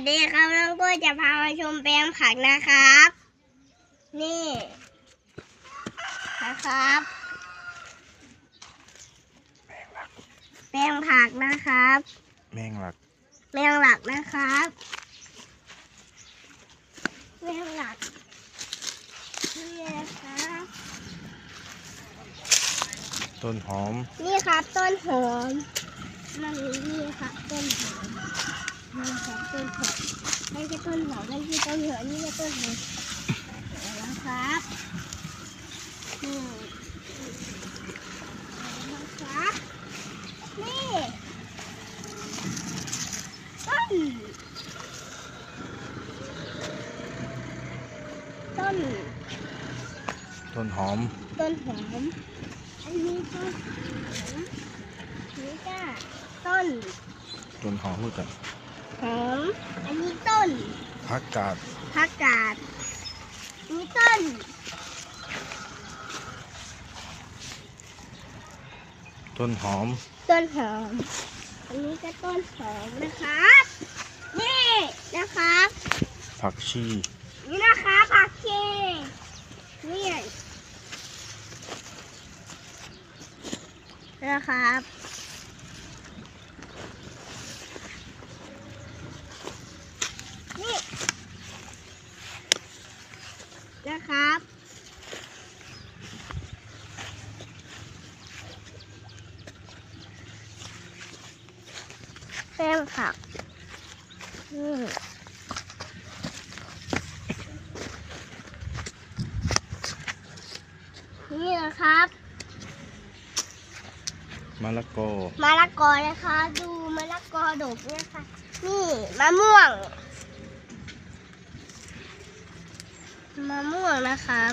สดีครับน้องกล้วยจะพามาชมแปลงผักนะครับ นี่นะครับแปลงผักนะครับ แมงหลัก แมงหลักนะครับ แมงหลักนี่นะครับต้นหอม นี่ครับต้นหอมมันนี่ครับต้นหอม นี่ครับต้นหอมไม่ใช่ต้นหอมไม่ใช่ต้นหอนี่คือต้นหอมนะครับนี่นะครับนี่ต้นต้นต้นหอมต้นหอมอันนี้ต้นหอมนี่ก็ต้นต้นหอมรู้จัก หอม อันนี้ต้น ผักกาดผักกาดอันนี้ต้น ต้นหอม ต้นหอม อันนี้ก็ต้นหอมนะครับ นี่นะครับ ผักชี นี่นะคะผักชีนี่นะครับ นี่ นะครับ แป้งผักนี่นี่นะครับ มะละกอมะละกอนะคะ ดูมะละกอดกนะคะ นี่มะม่วง มะม่วงนะครับ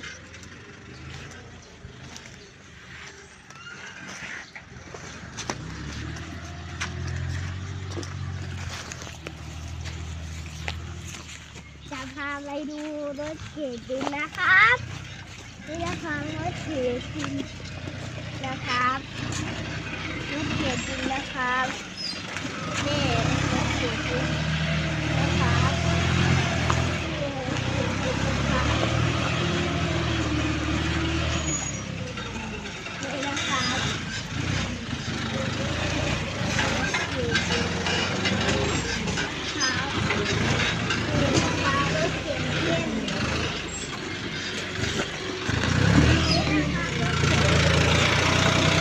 จะพาไปดูรถเข็นดินนะครับนี่นะคะรถเข็นดินนะครับรถเขียนจริงนะครับ นี่รถเขียนจริงนะครับนี่รถเขียนจริงนะครับนี่นะครับรถเขียนจริงนะครับนี่นะคะรถเขียนจริงน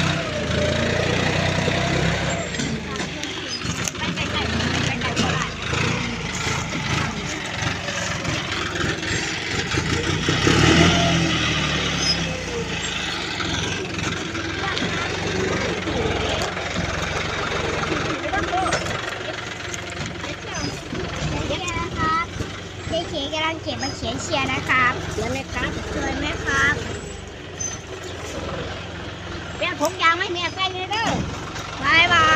ี่นะคะรถเขียน เชียร์นะครับเจ๊เขียนกำลังเก็บมาเขียนเชียร์นะครับสวยไหมครับสวยไหมครับเปลี่ยนผมยางให้แม่ใส่เลยเด้อบายบาย